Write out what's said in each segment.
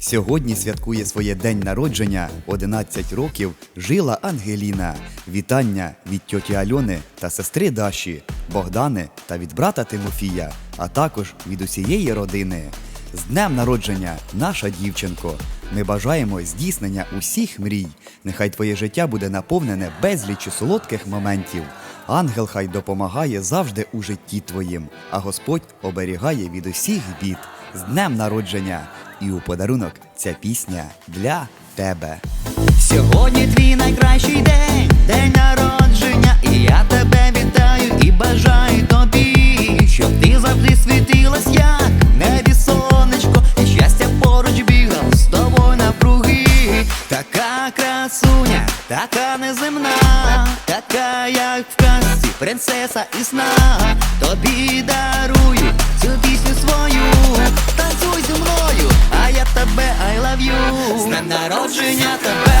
Сьогодні святкує своє день народження 11 років жила Ангеліна. Вітання від тьоті Альони та сестри Даші, Богдани та від брата Тимофія, а також від усієї родини. З днем народження, наша дівчинко! Ми бажаємо здійснення усіх мрій. Нехай твоє життя буде наповнене безліччю солодких моментів. Ангел хай допомагає завжди у житті твоїм, а Господь оберігає від усіх бід. З днем народження! І у подарунок ця пісня для тебе. Сьогодні твій найкращий день, день народження, і я тебе вітаю і бажаю тобі, щоб ти завжди світилась, як небі сонечко, і щастя поруч бігав з тобою навкруги. Така красуня, така неземна, принцеса і сна. Тобі дарую цю пісню свою, танцюй зі мною, а я тебе I love you. З днем народження тебе,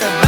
another.